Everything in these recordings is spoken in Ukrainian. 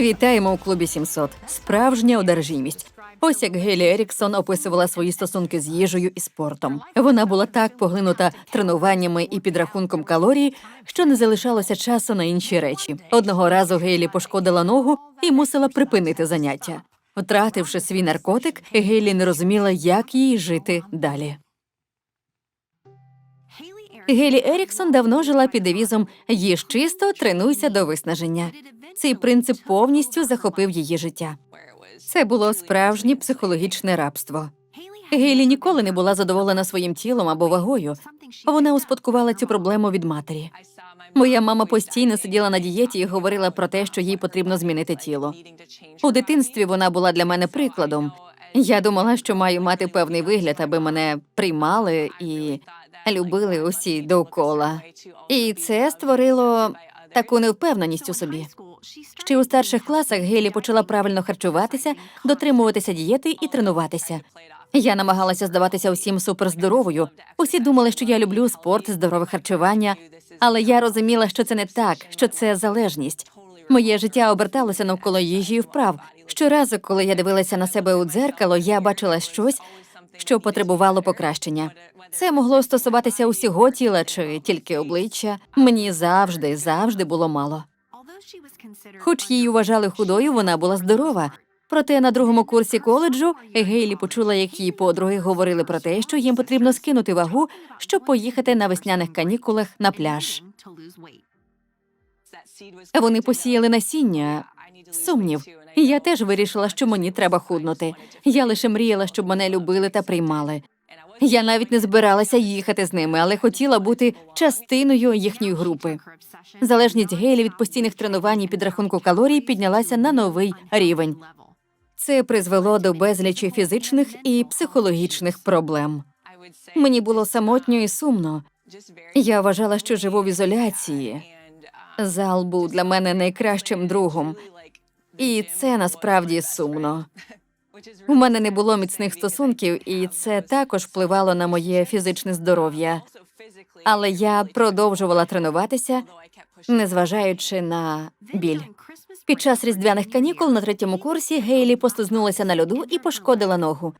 Вітаємо у клубі 700. Справжня одержимість. Ось як Гелі Еріксон описувала свої стосунки з їжею і спортом. Вона була так поглинута тренуваннями і підрахунком калорій, що не залишалося часу на інші речі. Одного разу Гейлі пошкодила ногу і мусила припинити заняття. Втративши свій наркотик, Гейлі не розуміла, як їй жити далі. Гелі Еріксон давно жила під девізом Їж чисто, тренуйся до виснаження. Цей принцип повністю захопив її життя. Це було справжнє психологічне рабство. Гейлі ніколи не була задоволена своїм тілом або вагою. Вона успадкувала цю проблему від матері. Моя мама постійно сиділа на дієті і говорила про те, що їй потрібно змінити тіло. У дитинстві вона була для мене прикладом. Я думала, що маю мати певний вигляд, аби мене приймали і любили усі довкола. І це створило таку невпевненість у собі. Ще у старших класах Гелі почала правильно харчуватися, дотримуватися дієти і тренуватися. Я намагалася здаватися усім суперздоровою. Усі думали, що я люблю спорт, здорове харчування, але я розуміла, що це не так, що це залежність. Моє життя оберталося навколо їжі і вправ. Щоразу, коли я дивилася на себе у дзеркало, я бачила щось, що потребувало покращення. Це могло стосуватися усього тіла чи тільки обличчя. Мені завжди, завжди було мало. Хоч її вважали худою, вона була здорова. Проте на другому курсі коледжу Гейлі почула, як її подруги говорили про те, що їм потрібно скинути вагу, щоб поїхати на весняних канікулах на пляж. Вони посіяли насіння, сумнів. Я теж вирішила, що мені треба худнути. Я лише мріяла, щоб мене любили та приймали. Я навіть не збиралася їхати з ними, але хотіла бути частиною їхньої групи. Залежність Гейлі від постійних тренувань і підрахунку калорій піднялася на новий рівень. Це призвело до безлічі фізичних і психологічних проблем. Мені було самотньо і сумно. Я вважала, що живу в ізоляції. Зал був для мене найкращим другом, і це насправді сумно. У мене не було міцних стосунків, і це також впливало на моє фізичне здоров'я. Але я продовжувала тренуватися, незважаючи на біль. Під час різдвяних канікул на третьому курсі Гейлі послизнулася на льоду і пошкодила ногу.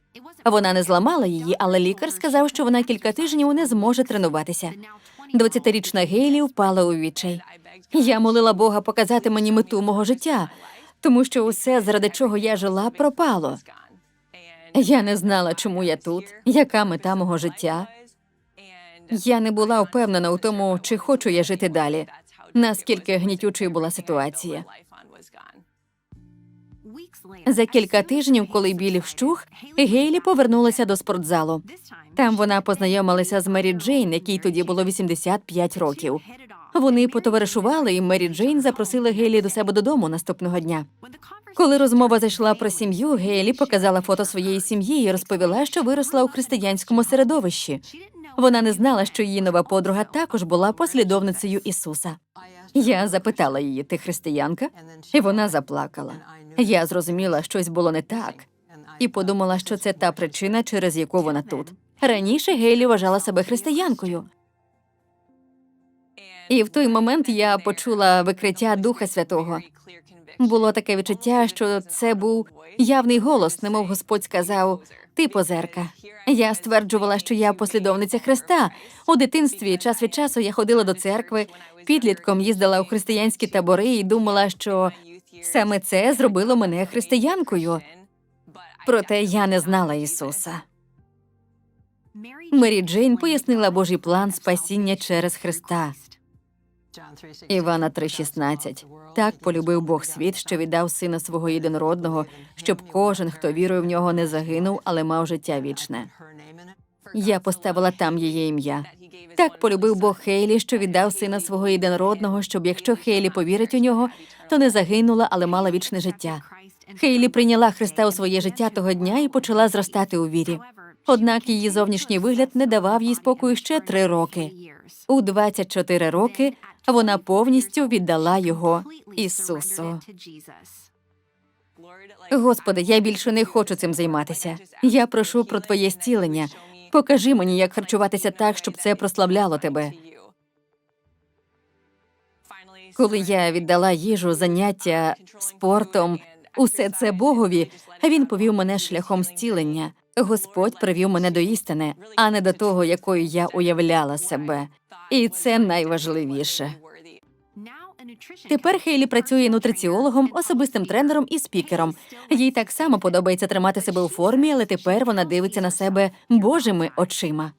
Вона не зламала її, але лікар сказав, що вона кілька тижнів не зможе тренуватися. 20-річна Гейлі впала у відчай. Я молила Бога показати мені мету мого життя, тому що усе, заради чого я жила, пропало. Я не знала, чому я тут, яка мета мого життя. Я не була впевнена у тому, чи хочу я жити далі. Наскільки гнітючою була ситуація. За кілька тижнів, коли біль вщух, Гейлі повернулася до спортзалу. Там вона познайомилася з Мері Джейн, якій тоді було 85 років. Вони потоваришували, і Мері Джейн запросила Гейлі до себе додому наступного дня. Коли розмова зайшла про сім'ю, Гейлі показала фото своєї сім'ї і розповіла, що виросла у християнському середовищі. Вона не знала, що її нова подруга також була послідовницею Ісуса. Я запитала її: ти християнка? І вона заплакала. Я зрозуміла, щось було не так, і подумала, що це та причина, через яку вона тут. Раніше Гейлі вважала себе християнкою. І в той момент я почула викриття Духа Святого. Було таке відчуття, що це був явний голос, немов Господь сказав: Ти позерка. Я стверджувала, що я послідовниця Христа. У дитинстві час від часу я ходила до церкви, підлітком їздила у християнські табори і думала, що саме це зробило мене християнкою. Проте я не знала Ісуса. Мері Джейн пояснила Божий план спасіння через Христа. Івана 3,16. Так полюбив Бог світ, що віддав сина свого єдинородного, щоб кожен, хто вірує в нього, не загинув, але мав життя вічне. Я поставила там її ім'я. Так полюбив Бог Хейлі, що віддав сина свого єдинородного, щоб якщо Хейлі повірить у нього, то не загинула, але мала вічне життя. Хейлі прийняла Христа у своє життя того дня і почала зростати у вірі. Однак її зовнішній вигляд не давав їй спокою ще три роки. У 24 роки вона повністю віддала його Ісусу. Господи, я більше не хочу цим займатися. Я прошу про Твоє зцілення. Покажи мені, як харчуватися так, щоб це прославляло тебе. Коли я віддала їжу, заняття спортом, усе це Богові, він повів мене шляхом зцілення. Господь привів мене до істини, а не до того, якою я уявляла себе. І це найважливіше. Тепер Хейлі працює нутриціологом, особистим тренером і спікером. Їй так само подобається тримати себе у формі, але тепер вона дивиться на себе Божими очима.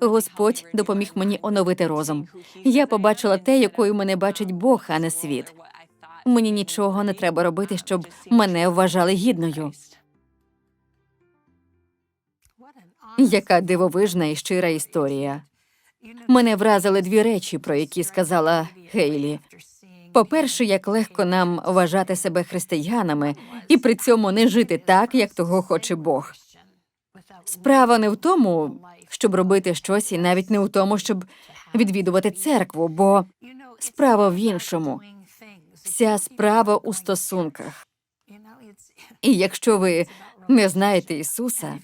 Господь допоміг мені оновити розум. Я побачила те, якою мене бачить Бог, а не світ. Мені нічого не треба робити, щоб мене вважали гідною. Яка дивовижна і щира історія. Мене вразили дві речі, про які сказала Гейлі. По-перше, як легко нам вважати себе християнами і при цьому не жити так, як того хоче Бог. Справа не в тому, щоб робити щось, і навіть не в тому, щоб відвідувати церкву, бо справа в іншому. Вся справа у стосунках. І якщо ви не знаєте Ісуса,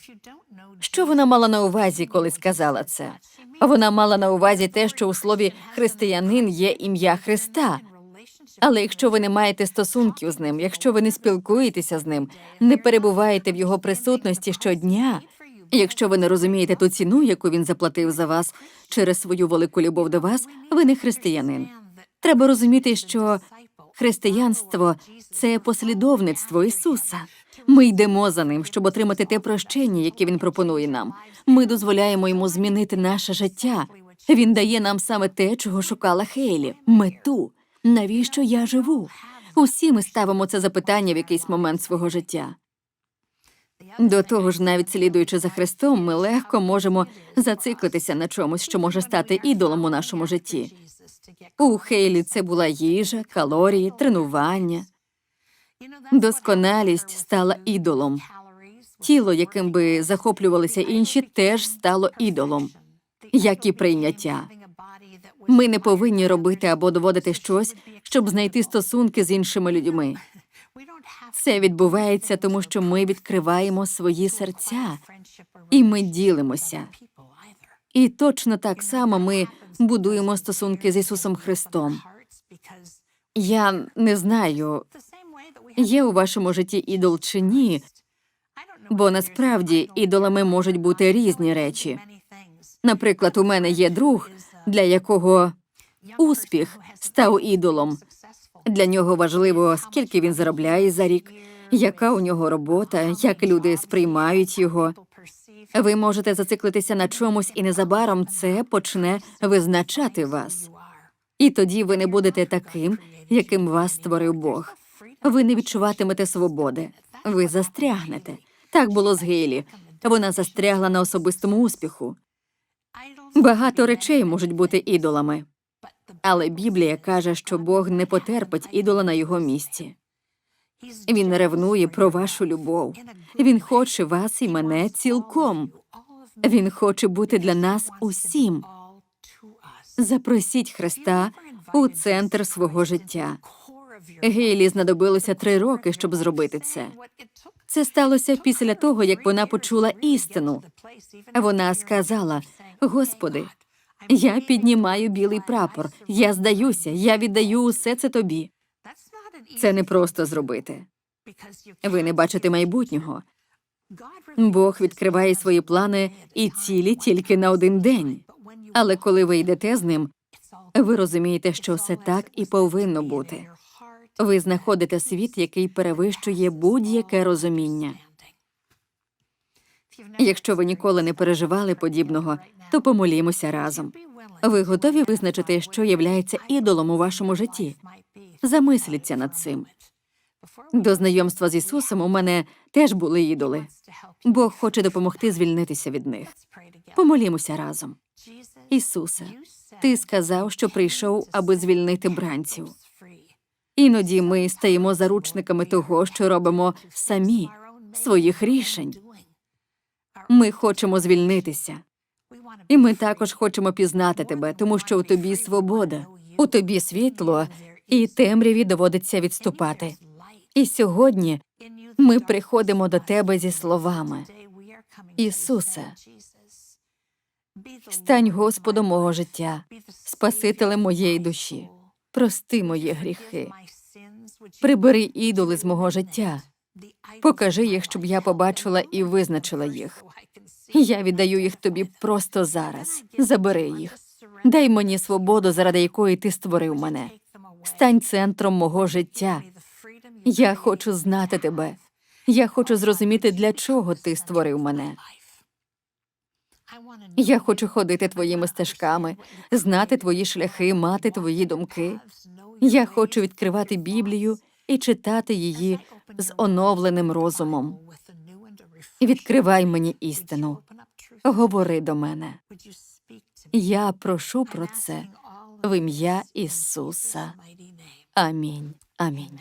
що вона мала на увазі, коли сказала це? Вона мала на увазі те, що у слові християнин є ім'я Христа. Але якщо ви не маєте стосунків з ним, якщо ви не спілкуєтеся з ним, не перебуваєте в його присутності щодня, якщо ви не розумієте ту ціну, яку він заплатив за вас через свою велику любов до вас, ви не християнин. Треба розуміти, що християнство це послідовництво Ісуса. Ми йдемо за ним, щоб отримати те прощення, яке він пропонує нам. Ми дозволяємо йому змінити наше життя. Він дає нам саме те, чого шукала Хейлі мету. Навіщо я живу? Усі ми ставимо це запитання в якийсь момент свого життя. До того ж, навіть слідуючи за Христом, ми легко можемо зациклитися на чомусь, що може стати ідолом у нашому житті. У Хейлі це була їжа, калорії, тренування. Досконалість стала ідолом. Тіло, яким би захоплювалися інші, теж стало ідолом, як і прийняття. Ми не повинні робити або доводити щось, щоб знайти стосунки з іншими людьми. Це відбувається, тому що ми відкриваємо свої серця і ми ділимося. І точно так само ми будуємо стосунки з Ісусом Христом. Я не знаю, є у вашому житті ідол чи ні, бо насправді ідолами можуть бути різні речі. Наприклад, у мене є друг, для якого успіх став ідолом. Для нього важливо, скільки він заробляє за рік, яка у нього робота, як люди сприймають його. Ви можете зациклитися на чомусь, і незабаром це почне визначати вас. І тоді ви не будете таким, яким вас створив Бог. Ви не відчуватимете свободи. Ви застрягнете. Так було з Гейлі. Вона застрягла на особистому успіху. Багато речей можуть бути ідолами, але Біблія каже, що Бог не потерпить ідола на його місці. Він ревнує про вашу любов. Він хоче вас і мене цілком. Він хоче бути для нас усім. Запросіть Христа у центр свого життя. Гейлі знадобилося три роки, щоб зробити це. Це сталося після того, як вона почула істину. Вона сказала: Господи, я піднімаю білий прапор, я здаюся, я віддаю усе це тобі. Це не просто зробити. Ви не бачите майбутнього. Бог відкриває свої плани і цілі тільки на один день. Але коли ви йдете з ним, ви розумієте, що все так і повинно бути. Ви знаходите світ, який перевищує будь-яке розуміння. Якщо ви ніколи не переживали подібного, то помолімося разом. Ви готові визначити, що являється ідолом у вашому житті? Замисліться над цим. До знайомства з Ісусом у мене теж були ідоли. Бог хоче допомогти звільнитися від них. Помолімося разом. Ісусе, ти сказав, що прийшов, аби звільнити бранців. Іноді ми стаємо заручниками того, що робимо самі, своїх рішень. Ми хочемо звільнитися. І ми також хочемо пізнати тебе, тому що у тобі свобода, у тобі світло, і темряві доводиться відступати. І сьогодні ми приходимо до тебе зі словами. Ісусе, стань Господом мого життя, Спасителем моєї душі. Прости мої гріхи. Прибери ідоли з мого життя. Покажи їх, щоб я побачила і визначила їх. Я віддаю їх тобі просто зараз. Забери їх. Дай мені свободу, заради якої ти створив мене. Стань центром мого життя. Я хочу знати тебе. Я хочу зрозуміти, для чого ти створив мене. Я хочу ходити твоїми стежками, знати твої шляхи, мати твої думки. Я хочу відкривати Біблію і читати її з оновленим розумом. Відкривай мені істину. Говори до мене. Я прошу про це в ім'я Ісуса. Амінь. Амінь.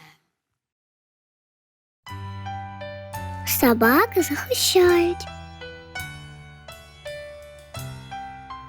Собаки захищають.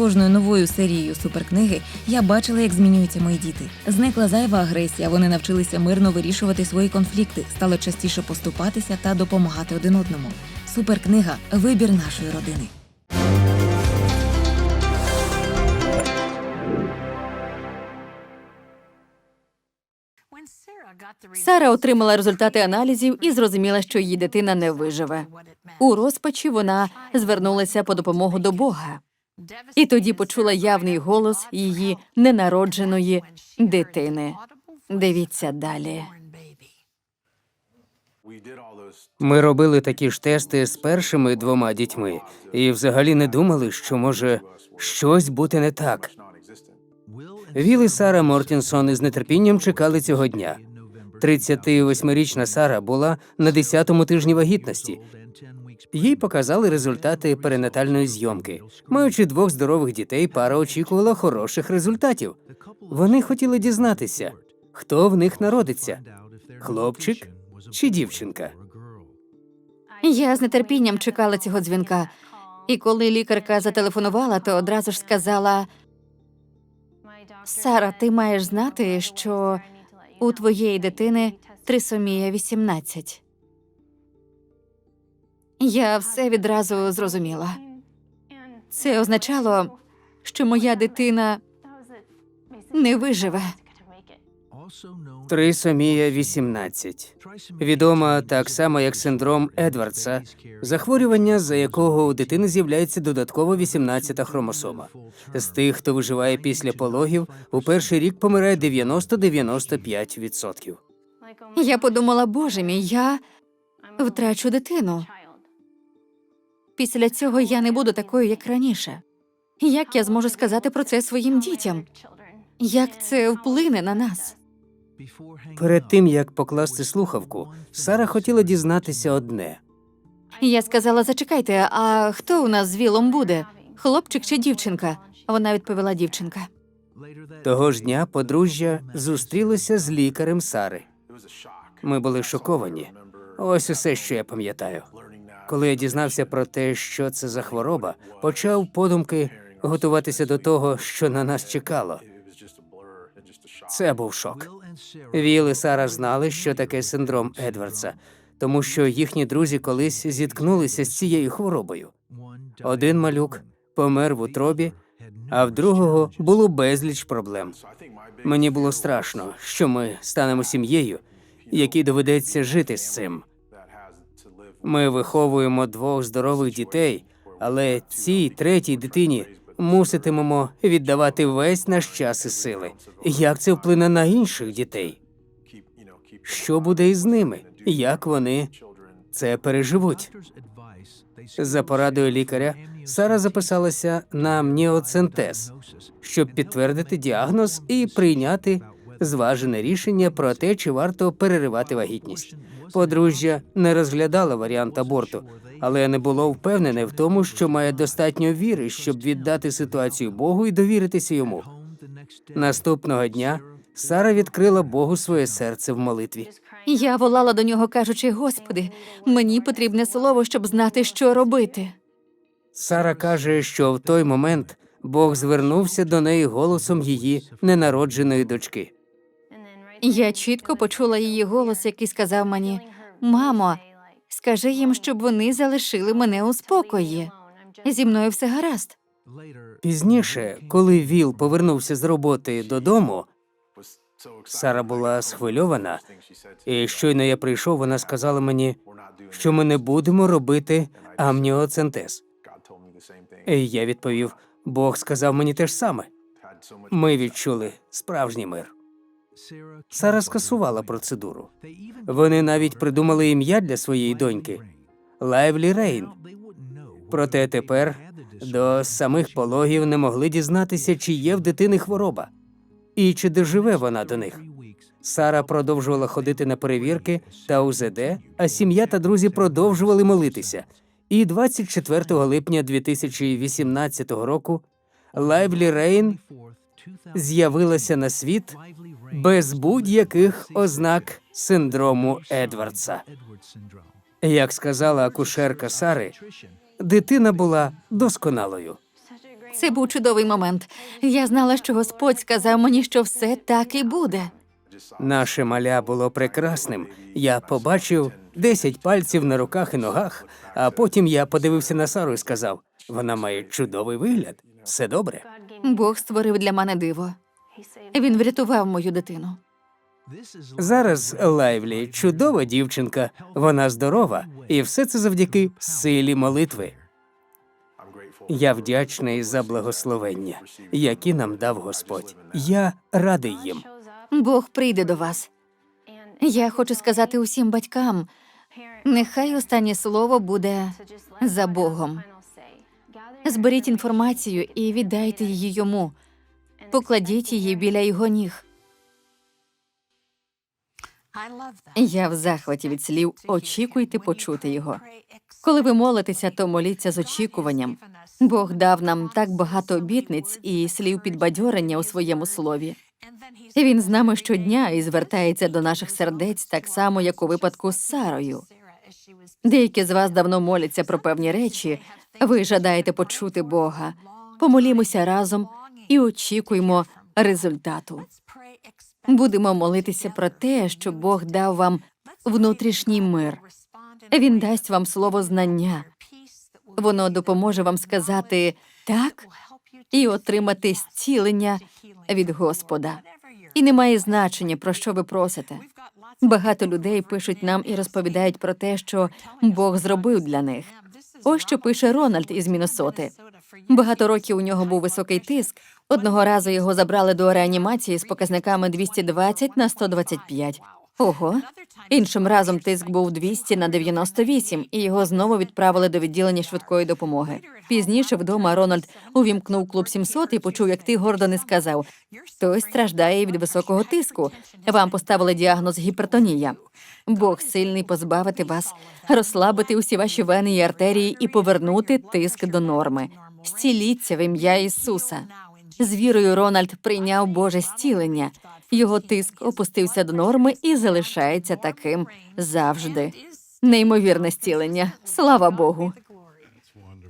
Кожною новою серією суперкниги я бачила, як змінюються мої діти. Зникла зайва агресія. Вони навчилися мирно вирішувати свої конфлікти, стали частіше поступатися та допомагати один одному. Суперкнига вибір нашої родини. Сара отримала результати аналізів і зрозуміла, що її дитина не виживе. У розпачі вона звернулася по допомогу до Бога. І тоді почула явний голос її ненародженої дитини. Дивіться далі. Ми робили такі ж тести з першими двома дітьми і взагалі не думали, що може щось бути не так. Віл і Сара Мортінсон із нетерпінням чекали цього дня. 38-річна Сара була на 10-му тижні вагітності. Їй показали результати перинатальної зйомки. Маючи двох здорових дітей, пара очікувала хороших результатів. Вони хотіли дізнатися, хто в них народиться хлопчик чи дівчинка. Я з нетерпінням чекала цього дзвінка. І коли лікарка зателефонувала, то одразу ж сказала: Сара, ти маєш знати, що у твоєї дитини трисомія 18. Я все відразу зрозуміла. Це означало, що моя дитина не виживе. Трисомія 18. Відома так само, як синдром Едвардса, захворювання, за якого у дитини з'являється додатково 18-та хромосома. З тих, хто виживає після пологів, у перший рік помирає 90-95%. Я подумала, боже мій, я втрачу дитину. Після цього я не буду такою, як раніше. Як я зможу сказати про це своїм дітям? Як це вплине на нас? Перед тим як покласти слухавку, Сара хотіла дізнатися одне. Я сказала: зачекайте, а хто у нас з вілом буде? Хлопчик чи дівчинка? Вона відповіла дівчинка. Того ж дня подружжя зустрілося з лікарем Сари. Ми були шоковані. Ось усе, що я пам'ятаю. Коли я дізнався про те, що це за хвороба, почав подумки готуватися до того, що на нас чекало. Це був шок. Віл і Сара знали, що таке синдром Едвардса, тому що їхні друзі колись зіткнулися з цією хворобою. Один малюк помер в утробі, а в другого було безліч проблем. Мені було страшно, що ми станемо сім'єю, якій доведеться жити з цим. Ми виховуємо двох здорових дітей, але цій третій дитині муситимемо віддавати весь наш час і сили. Як це вплине на інших дітей? Що буде із ними? Як вони це переживуть? За порадою лікаря Сара записалася на мніоцентез, щоб підтвердити діагноз і прийняти зважене рішення про те, чи варто переривати вагітність. Подружжя не розглядало варіант аборту, але не було впевнене в тому, що має достатньо віри, щоб віддати ситуацію Богу і довіритися йому. Наступного дня Сара відкрила Богу своє серце в молитві. Я волала до нього, кажучи: Господи, мені потрібне слово, щоб знати, що робити. Сара каже, що в той момент Бог звернувся до неї голосом її ненародженої дочки. Я чітко почула її голос, який сказав мені: Мамо, скажи їм, щоб вони залишили мене у спокої. Зі мною все гаразд. Пізніше, коли Віл повернувся з роботи додому, Сара була схвильована, і щойно я прийшов, вона сказала мені, що ми не будемо робити амніоцентез. І я відповів: Бог сказав мені те ж саме. Ми відчули справжній мир. Сара скасувала процедуру. Вони навіть придумали ім'я для своєї доньки Лайвлі Рейн. Проте тепер до самих пологів не могли дізнатися, чи є в дитини хвороба і чи доживе вона до них. Сара продовжувала ходити на перевірки та УЗД, а сім'я та друзі продовжували молитися. І 24 липня 2018 року Лайвлі Рейн з'явилася на світ без будь-яких ознак синдрому Едвардса. Як сказала акушерка Сари, дитина була досконалою. Це був чудовий момент. Я знала, що Господь сказав мені, що все так і буде. Наше маля було прекрасним. Я побачив 10 пальців на руках і ногах, а потім я подивився на Сару і сказав: вона має чудовий вигляд. Все добре. Бог створив для мене диво. Він врятував мою дитину. Зараз Лайвлі чудова дівчинка, вона здорова, і все це завдяки силі молитви. Я вдячний за благословення, які нам дав Господь. Я радий їм. Бог прийде до вас. Я хочу сказати усім батькам: нехай останнє слово буде за Богом. Зберіть інформацію і віддайте її йому. Покладіть її біля його ніг. Я в захваті від слів очікуйте почути його. Коли ви молитеся, то моліться з очікуванням. Бог дав нам так багато обітниць і слів підбадьорення у своєму слові. Він з нами щодня і звертається до наших сердець так само, як у випадку з Сарою. Деякі з вас давно моляться про певні речі. Ви жадаєте почути Бога. Помолімося разом і очікуємо результату. Будемо молитися про те, що Бог дав вам внутрішній мир. Він дасть вам слово знання. Воно допоможе вам сказати так і отримати зцілення від Господа. І немає значення, про що ви просите. Багато людей пишуть нам і розповідають про те, що Бог зробив для них. Ось що пише Рональд із Міннесоти. Багато років у нього був високий тиск. Одного разу його забрали до реанімації з показниками 220 на 125. Ого. Іншим разом тиск був 200 на 98, і його знову відправили до відділення швидкої допомоги. Пізніше вдома Рональд увімкнув клуб 700 і почув, як ти Гордон і сказав: хтось страждає від високого тиску. Вам поставили діагноз гіпертонія. Бог сильний позбавити вас, розслабити усі ваші вени і артерії і повернути тиск до норми. Зціліться в ім'я Ісуса. З вірою Рональд прийняв Боже зцілення. Його тиск опустився до норми і залишається таким завжди. Неймовірне зцілення. Слава Богу.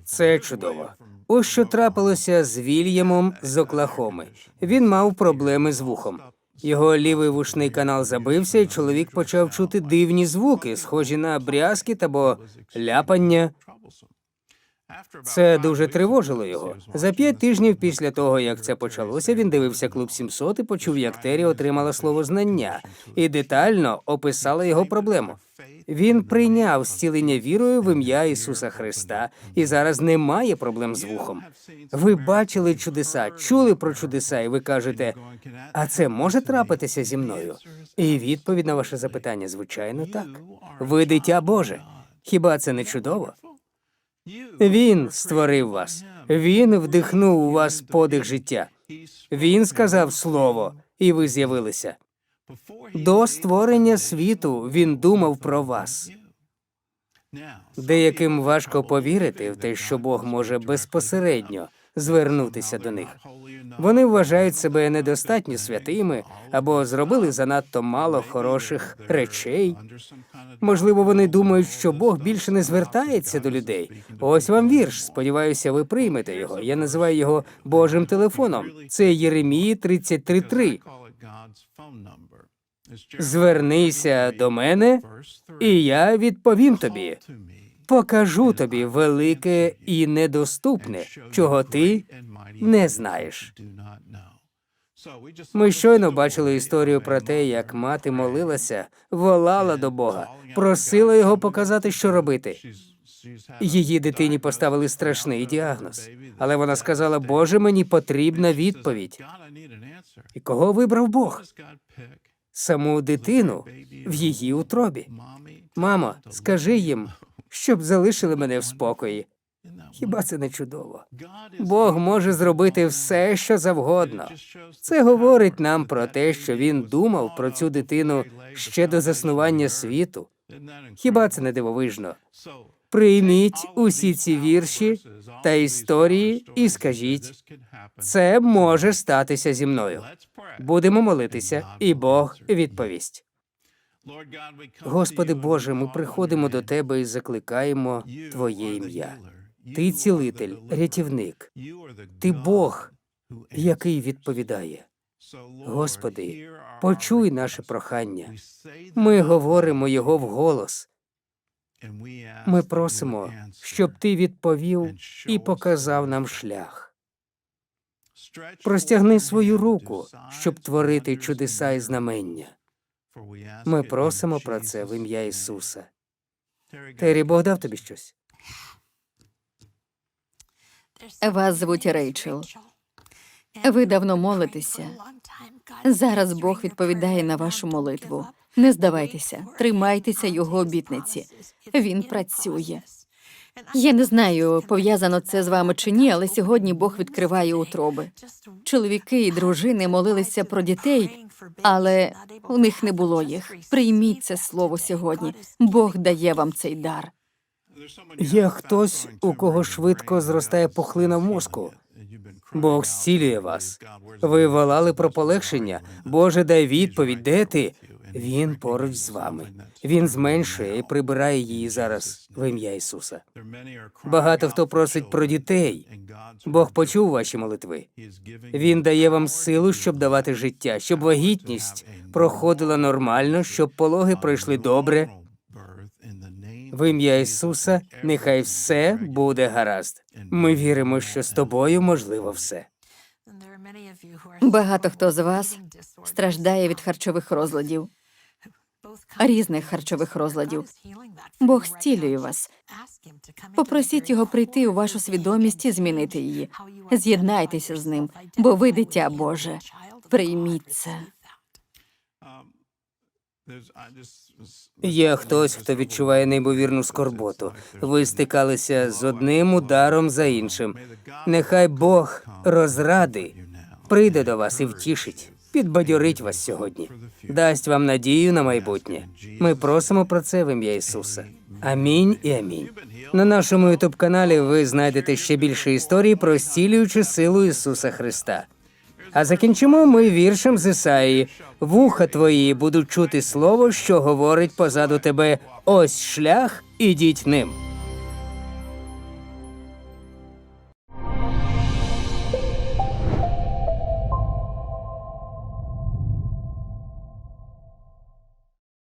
Це чудово. Ось що трапилося з Вільямом з Оклахоми. Він мав проблеми з вухом. Його лівий вушний канал забився, і чоловік почав чути дивні звуки, схожі на брязкіт або ляпання. Це дуже тривожило його. За п'ять тижнів після того, як це почалося, він дивився клуб 700 і почув, як Тері отримала слово знання і детально описала його проблему. Він прийняв зцілення вірою в ім'я Ісуса Христа і зараз не має проблем з вухом. Ви бачили чудеса, чули про чудеса, і ви кажете, а це може трапитися зі мною? І відповідь на ваше запитання, звичайно, так. Ви дитя Боже. Хіба це не чудово? Він створив вас. Він вдихнув у вас подих життя. Він сказав слово, і ви з'явилися. До створення світу він думав про вас. Деяким важко повірити в те, що Бог може безпосередньо звернутися до них. Вони вважають себе недостатньо святими або зробили занадто мало хороших речей. Можливо, вони думають, що Бог більше не звертається до людей. Ось вам вірш. Сподіваюся, ви приймете його. Я називаю його Божим телефоном. Це Єремії 33.3. Звернися до мене, і я відповім тобі. Покажу тобі велике і недоступне, чого ти не знаєш. Ми щойно бачили історію про те, як мати молилася, волала до Бога, просила його показати, що робити. Її дитині поставили страшний діагноз, але вона сказала: Боже, мені потрібна відповідь. І кого вибрав Бог? Саму дитину в її утробі. Мамо, скажи їм, щоб залишили мене в спокої. Хіба це не чудово? Бог може зробити все, що завгодно. Це говорить нам про те, що він думав про цю дитину ще до заснування світу. Хіба це не дивовижно? Прийміть усі ці вірші та історії і скажіть, це може статися зі мною. Будемо молитися, і Бог відповість. Господи Боже, ми приходимо до Тебе і закликаємо Твоє ім'я. Ти цілитель, рятівник, ти Бог, який відповідає. Господи, почуй наше прохання. Ми говоримо його вголос. Ми просимо, щоб ти відповів і показав нам шлях. Простягни свою руку, щоб творити чудеса і знамення. Ми просимо про це в ім'я Ісуса. Террі, Бог дав тобі щось? Вас звуть Рейчел. Ви давно молитеся. Зараз Бог відповідає на вашу молитву. Не здавайтеся, тримайтеся його обітниці. Він працює. Я не знаю, пов'язано це з вами чи ні, але сьогодні Бог відкриває утроби. Чоловіки і дружини молилися про дітей, але у них не було їх. Прийміть це слово сьогодні. Бог дає вам цей дар. Є хтось, у кого швидко зростає пухлина в мозку. Бог зцілює вас. Ви волали про полегшення. Боже, дай відповідь, де ти? Він поруч з вами. Він зменшує і прибирає її зараз в ім'я Ісуса. Багато хто просить про дітей. Бог почув ваші молитви. Він дає вам силу, щоб давати життя, щоб вагітність проходила нормально, щоб пологи пройшли добре. В ім'я Ісуса нехай все буде гаразд. Ми віримо, що з тобою можливо все. Багато хто з вас страждає від харчових розладів, різних харчових розладів. Бог зцілює вас. Попросіть його прийти у вашу свідомість і змінити її. З'єднайтеся з ним, бо ви дитя Боже. Прийміть це. Є хтось, хто відчуває неймовірну скорботу. Ви стикалися з одним ударом за іншим. Нехай Бог розради прийде до вас і втішить, підбадьорить вас сьогодні, дасть вам надію на майбутнє. Ми просимо про це в ім'я Ісуса. Амінь і амінь. На нашому ютуб каналі ви знайдете ще більше історій про зцілюючу силу Ісуса Христа. А закінчимо ми віршем з Ісаї. Вуха твої будуть чути слово, що говорить позаду тебе. Ось шлях, ідіть ним.